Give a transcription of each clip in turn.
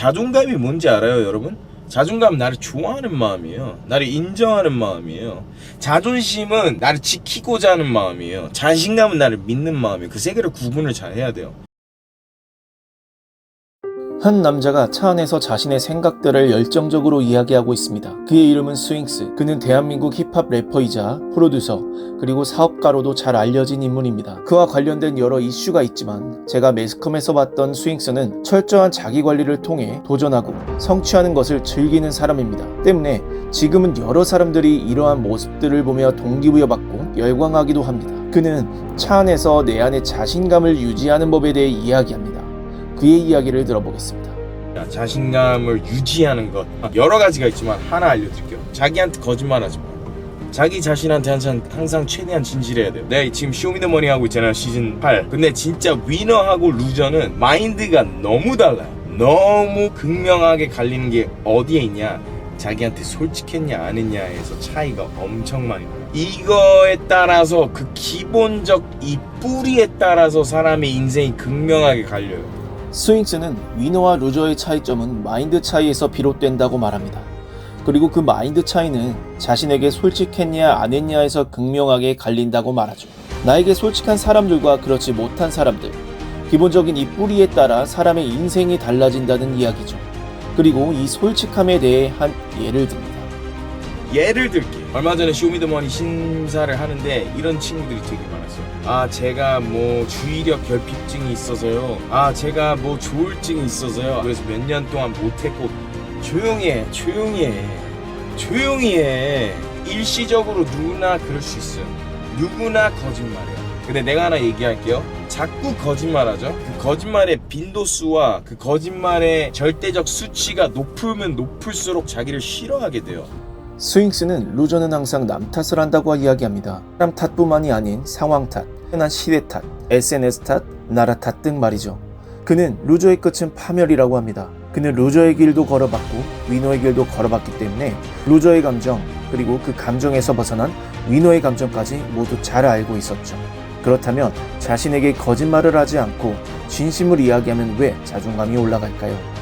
자존감이 뭔지 알아요, 여러분? 자존감 나를 좋아하는 마음이에요. 나를 인정하는 마음이에요. 자존심은 나를 지키고자 하는 마음이에요. 자신감은 나를 믿는 마음이에요. 그 세 개를 구분을 잘 해야 돼요. 한 남자가 차 안에서 자신의 생각들을 열정적으로 이야기하고 있습니다. 그의 이름은 스윙스. 그는 대한민국 힙합 래퍼이자 프로듀서 그리고 사업가로도 잘 알려진 인물입니다. 그와 관련된 여러 이슈가 있지만 제가 매스컴에서 봤던 스윙스는 철저한 자기 관리를 통해 도전하고 성취하는 것을 즐기는 사람입니다. 때문에 지금은 여러 사람들이 이러한 모습들을 보며 동기부여받고 열광하기도 합니다. 그는 차 안에서 내 안의 자신감을 유지하는 법에 대해 이야기합니다. 그의 이야기를 들어보겠습니다. 자, 자신감을 유지하는 것 여러 가지가 있지만 하나 알려드릴게요. 자기한테 거짓말하지 마. 자기 자신한테 항상, 항상 최대한 진실해야 돼요. 내가 지금 쇼미더머니 하고 있잖아요 시즌 8. 근데 진짜 위너하고 루저는 마인드가 너무 달라요. 너무 극명하게 갈리는 게 어디에 있냐? 자기한테 솔직했냐 안 했냐에서 차이가 엄청 많이 나요. 이거에 따라서 그 기본적 이 뿌리에 따라서 사람의 인생이 극명하게 갈려요. 스윙스는 위너와 루저의 차이점은 마인드 차이에서 비롯된다고 말합니다. 그리고 그 마인드 차이는 자신에게 솔직했냐 안 했냐에서 극명하게 갈린다고 말하죠. 나에게 솔직한 사람들과 그렇지 못한 사람들. 기본적인 이 뿌리에 따라 사람의 인생이 달라진다는 이야기죠. 그리고 이 솔직함에 대해 한 예를 듭니다. 예를 들게 얼마 전에 쇼미더머니 심사를 하는데 이런 친구들이 되게 많았어요. 아 제가 뭐 주의력 결핍증이 있어서요. 아 제가 뭐 조울증이 있어서요. 그래서 몇 년 동안 못했고 조용히 해 조용히 해. 조용히 해. 일시적으로 누구나 그럴 수 있어요. 누구나 거짓말해요. 근데 내가 하나 얘기할게요. 자꾸 거짓말하죠? 그 거짓말의 빈도수와 그 거짓말의 절대적 수치가 높으면 높을수록 자기를 싫어하게 돼요 스윙스는 루저는 항상 남 탓을 한다고 이야기합니다. 사람 탓뿐만이 아닌 상황 탓, 흔한 시대 탓, SNS 탓, 나라 탓 등 말이죠. 그는 루저의 끝은 파멸이라고 합니다. 그는 루저의 길도 걸어봤고 위너의 길도 걸어봤기 때문에 루저의 감정 그리고 그 감정에서 벗어난 위너의 감정까지 모두 잘 알고 있었죠. 그렇다면 자신에게 거짓말을 하지 않고 진심을 이야기하면 왜 자존감이 올라갈까요?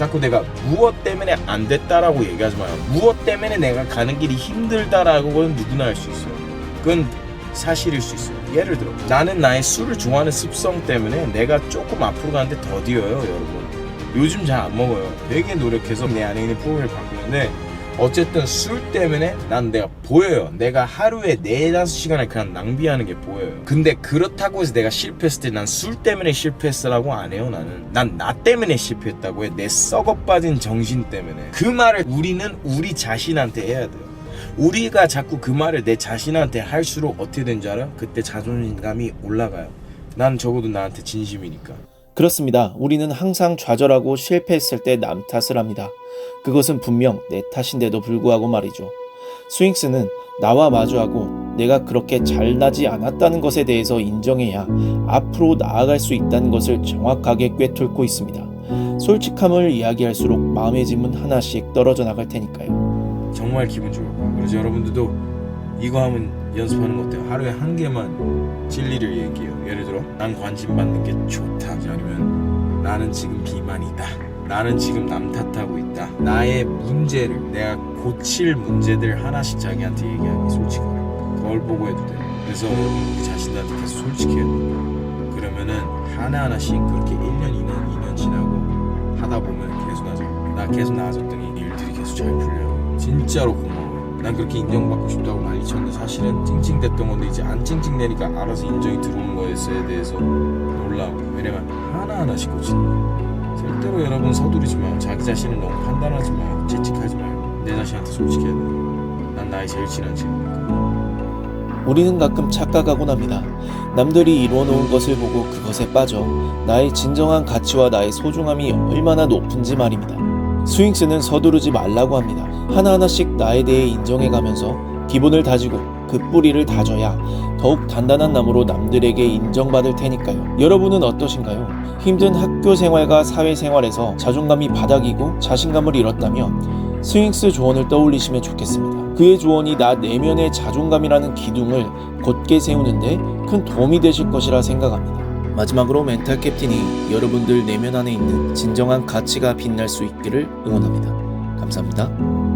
자꾸 내가 무엇 때문에 안 됐다라고 얘기하지 마요. 무엇 때문에 내가 가는 길이 힘들다라고는 누구나 할 수 있어요. 그건 사실일 수 있어요. 예를 들어 나는 나의 술을 좋아하는 습성 때문에 내가 조금 앞으로 가는데 더디어요, 여러분. 요즘 잘 안 먹어요. 되게 노력해서 내 안에 있는 프로그램을 바꾸는데 어쨌든 술 때문에 난 내가 보여요. 내가 하루에 4, 5시간을 그냥 낭비하는 게 보여요. 근데 그렇다고 해서 내가 실패했을 때 난 술 때문에 실패했으라고 안 해요, 나는. 난 나 때문에 실패했다고 해. 내 썩어 빠진 정신 때문에. 그 말을 우리는 우리 자신한테 해야 돼요. 우리가 자꾸 그 말을 내 자신한테 할수록 어떻게 되는 줄 알아요? 그때 자존감이 올라가요. 난 적어도 나한테 진심이니까. 그렇습니다. 우리는 항상 좌절하고 실패했을 때 남 탓을 합니다. 그것은 분명 내 탓인데도 불구하고 말이죠. 스윙스는 나와 마주하고 내가 그렇게 잘나지 않았다는 것에 대해서 인정해야 앞으로 나아갈 수 있다는 것을 정확하게 꿰뚫고 있습니다. 솔직함을 이야기할수록 마음의 짐은 하나씩 떨어져 나갈 테니까요. 정말 기분 좋을 거예요. 그래서 여러분들도 이거 하면 연습하는 거 어때요? 하루에 한 개만 진리를 얘기해요. 예를 들어 난 관심 받는 게 좋다. 아니면 나는 지금 비만이다. 나는 지금 남 탓하고 있다. 나의 문제를 내가 고칠 문제들 하나씩 자기한테 얘기하기 솔직하게. 거울 보고 해도 돼. 그래서 여러분 우리 자신한테 계속 솔직해야 돼. 그러면은 하나하나씩 그렇게 1년, 2년, 2년 지나고 하다 보면 계속 나아져. 나 계속 나아졌더니 일들이 계속 잘 풀려요. 진짜로 고마워요. 난 그렇게 인정받고 싶다고 난리 쳤는데 사실은 찡찡댔던 건데 이제 안 찡찡대니까 알아서 인정이 들어오는 거에서에 대해서 놀라고. 왜냐면 하나하나씩 고치는 거예요. 절대로 여러분 서두르지 마요. 자기 자신을 너무 판단하지 마요. 채찍하지 마요. 내 자신한테 솔직해야 돼요. 난 나의 제일 친한 친구니까. 우리는 가끔 착각하곤 합니다. 남들이 이루어놓은 것을 보고 그것에 빠져 나의 진정한 가치와 나의 소중함이 얼마나 높은지 말입니다. 스윙스는 서두르지 말라고 합니다. 하나하나씩 나에 대해 인정해가면서 기본을 다지고 그 뿌리를 다져야 더욱 단단한 나무로 남들에게 인정받을 테니까요. 여러분은 어떠신가요? 힘든 학교 생활과 사회 생활에서 자존감이 바닥이고 자신감을 잃었다면 스윙스 조언을 떠올리시면 좋겠습니다. 그의 조언이 나 내면의 자존감이라는 기둥을 곧게 세우는데 큰 도움이 되실 것이라 생각합니다. 마지막으로 멘탈 캡틴이 여러분들 내면 안에 있는 진정한 가치가 빛날 수 있기를 응원합니다. 감사합니다.